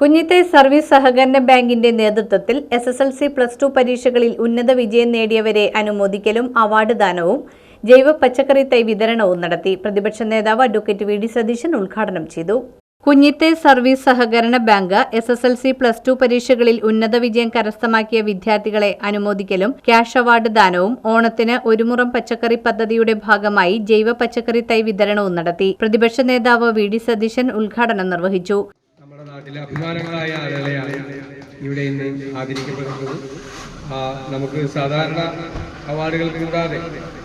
Kunjithai service സഹകരണ ബാങ്കിന്റെ നേതൃത്വത്തിൽ S S L C plus two പരീക്ഷകളിൽ ഉന്നത വിജയം നേടിയവരെ അനുമോദിക്കലും അവാർഡ് ദാനവും ജൈവ പച്ചക്കറി തൈ വിതരണവും നടത്തി. പ്രതിപക്ഷ നേതാവ് അഡ്വക്കേറ്റ് വി ഡി സതീശൻ ഉദ്ഘാടനം ചെയ്തു. കുഞ്ഞിത്തെ സർവീസ് സഹകരണ bank S S L C plus two പരീക്ഷകളിൽ ഉന്നത വിജയം കരസ്ഥമാക്കിയ വിദ്യാർത്ഥികളെ അനുമോദിക്കലും ക്യാഷ് അവാർഡ് ദാനവും ഓണത്തിന് ഒരുമുറം പച്ചക്കറി പദ്ധതിയുടെ ഭാഗമായി ജൈവ പച്ചക്കറി തൈ വിതരണവും നടത്തി. പ്രതിപക്ഷ നേതാവ് വി ഡി സതീശൻ ഉദ്ഘാടനം നിർവഹിച്ചു. നാട്ടിലെ അഭിമാനങ്ങളായ ആളുകളെയാണ് ഇവിടെ ഇന്ന് ആദരിക്കപ്പെടുന്നത്. നമുക്ക് സാധാരണ അവാർഡുകൾ കൂടാതെ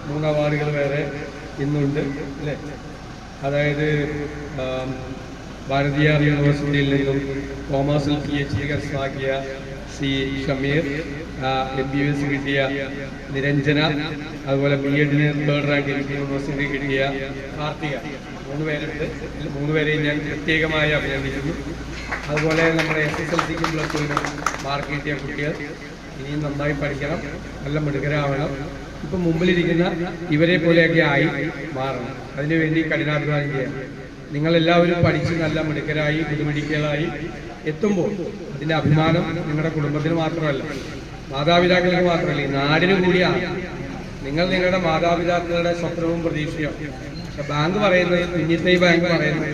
മൂന്ന് അവാർഡുകൾ വേറെ ഇന്നുണ്ട് അല്ലേ? അതായത് ഭാരതിയാർ ഭാരതീയ യൂണിവേഴ്സിറ്റിയിൽ നിന്നും കോമേഴ്സിൽ പി എച്ച് ഡി കരസ്ഥമാക്കിയ C Shameer M B S കിട്ടിയ നിരഞ്ജന അതുപോലെ ബി എഡിന് തേർഡ് റാങ്ക് യൂണിവേഴ്സിറ്റി കിട്ടിയ കാർത്തിക. മൂന്ന് പേരുണ്ട്. മൂന്ന് പേരെയും ഞാൻ പ്രത്യേകമായി അഭിനന്ദിക്കുന്നു. അതുപോലെ നമ്മുടെ എസ് എസ് എൽ സിക്കും പ്ലസ് ടുവിനും മാർക്ക് കിട്ടിയ കുട്ടികൾ ഇനിയും നന്നായി പഠിക്കണം. നല്ല മിടുകരാവണം ഇപ്പം മുമ്പിലിരിക്കുന്ന ഇവരെ പോലെയൊക്കെ ആയി മാറണം. അതിനുവേണ്ടി കഠിനാധ്വാനം ചെയ്യണം. നിങ്ങളെല്ലാവരും പഠിച്ച് നല്ല മിടുക്കരായി പുതുമിടിക്കലായി എത്തുമ്പോൾ അതിന്റെ അഭിമാനം നിങ്ങളുടെ കുടുംബത്തിന് മാത്രമല്ല മാതാപിതാക്കൾക്ക് മാത്രമല്ല ഈ നാടിന് കൂടിയാണ്. നിങ്ങൾ നിങ്ങളുടെ മാതാപിതാക്കളുടെ സ്വപ്നവും പ്രതീക്ഷയും പക്ഷെ ബാങ്ക് പറയുന്നത് കുഞ്ഞിത്തൈ ബാങ്ക് പറയുന്നത്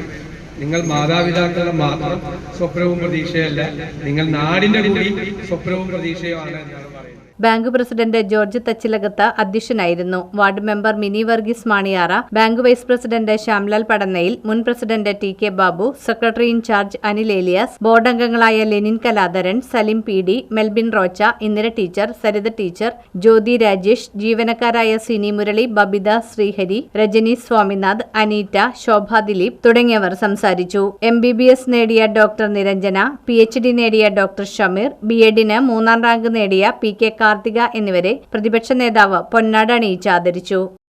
നിങ്ങൾ മാതാപിതാക്കളുടെ മാത്രം സ്വപ്നവും പ്രതീക്ഷയല്ല നിങ്ങൾ നാടിന്റെ കൂടി സ്വപ്നവും പ്രതീക്ഷയുമാണ് എന്നാണ് ബാങ്ക് പ്രസിഡന്റ് ജോർജ് തച്ചിലകത്ത് അധ്യക്ഷനായിരുന്നു. Ward member Mini Varghese Maniyara bank vice president Shyamlal Padannayil മുൻ president T K Babu secretary in charge Anil Elias board അംഗങ്ങളായ Lenin Kaladharan Salim P D Melbin Rocha Indira teacher Saritha teacher Jyothi Rajesh ജീവനക്കാരായ Sini Murali Babitha Sreehari Rajani Swaminath Aneeta Shobha Dileep തുടങ്ങിയവർ സംസാരിച്ചു. M B B S നേടിയ doctor Niranjana P H D നേടിയ doctor Shameer B എഡിന് മൂന്നാം rank നേടിയ P K Karthika എന്നിവരെ പ്രതിപക്ഷ നേതാവ് പൊന്നാട് അണിയിച്ച് ആദരിച്ചു